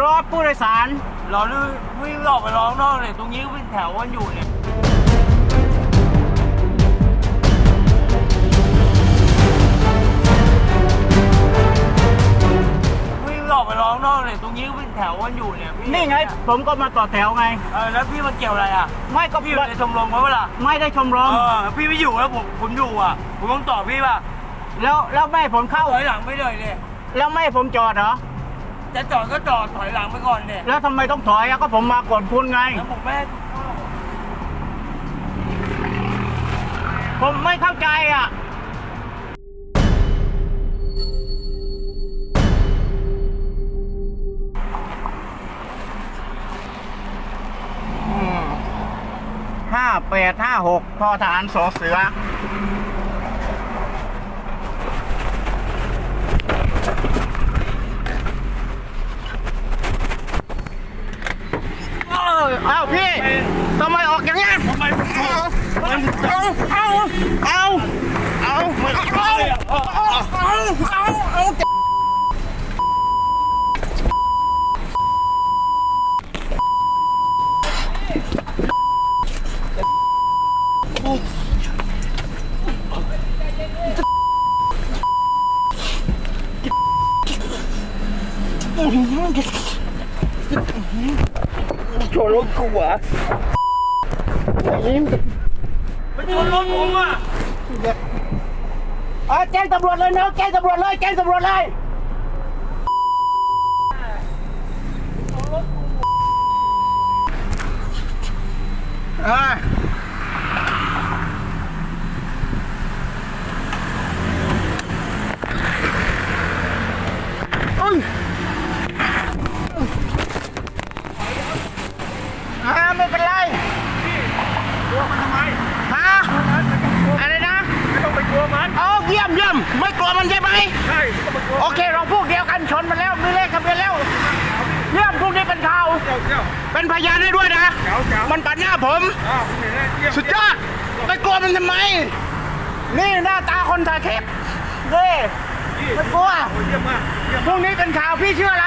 รอผู้โดยสารรอนี่วิ่งออกไปร้องนอกเลยตรงนี้ก็เป็นแถวกันอยู่เนี่ยวิ่งออกไปร้องนอกเลยตรงนี้ก็เป็นแถวกันอยู่เนี่ยพี่นี่ไง ผมก็มาต่อแถวไง เออแล้วพี่มาเกี่ยวอะไรอะไม่ก็พี่อยู่ในชมรมเขาเปล่าไม่ได้ชมรเอมอพี่ไม่อยู่แล้วผมผมอยู่อะ ผมต้องต่อพี่ป่ะแล้วแล้วไม่ให้ผมเข้าถอยหลังไม่เลยเนี่ยแล้วไม่ให้ผมจอดเหรอ จะจอดก็จอดถอยหลังไปก่อนเนี่ยแล้วทำไมต้องถอยอะก็ผมมาก่อนคุณไง แล้วผมไม่ให้เข้าผมไม่เข้าใจอะ ห้าแปดห้าหกทอฐานสอเสือ เอ้าเอาพี่ทำไมออกอย่างเงี้ยทำไมผมชอบเอาเอาเอาเอาเอาเอาเอาเอาเอาโชว์รถกูเหรอไปชนรถผมอะเออแจ้งตำรวจเลยเนาะแจ้งตำรวจเลยแจ้งตำรวจเลยเอออุ้ยอ่าไม่เป็นไร กลัวมันทำไม ฮะอะไรนะ ไม่ต้องไปกลัวมัน เอาเยี่ยมเยี่ยมไม่กลัวมันใช่ไหมใช่ไม่ต้องไปกลัวโอเคเราพวกเดียวกันชนมันแล้วมีเลขทะเบียนแล้วเยี่ยมพวกนี้เป็นข่าวเจ้าเจ้าเป็นพยานได้ด้วยนะเจ้าเจ้ามันปัดหน้าผมอ้าวผมเห็นแล้วเยี่ยมสุดยอดไม่กลัวมันทำไม นี่หน้าตาคนถ่ายคลิปนี่ไม่กลัวโอ้เยี่ยมมากเยี่ยมพวกนี้เป็นข่าวพี่ชื่ออะไร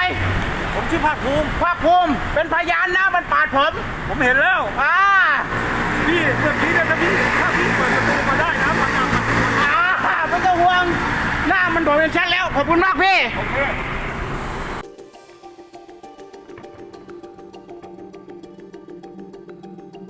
ผมชื่อภาคภูมิภาคภูมิเป็นพยานนะมันปาดผม ผมเห็นแล้วอ่าพี่เมื่อกี้เนี่ยถ้าพี่ถ้าพี่เปิดประตูมาได้นะ มันมันมันอ่าไม่ต้องห่วงหน้ามันโดนชัดแล้ว ขอบคุณมากพี่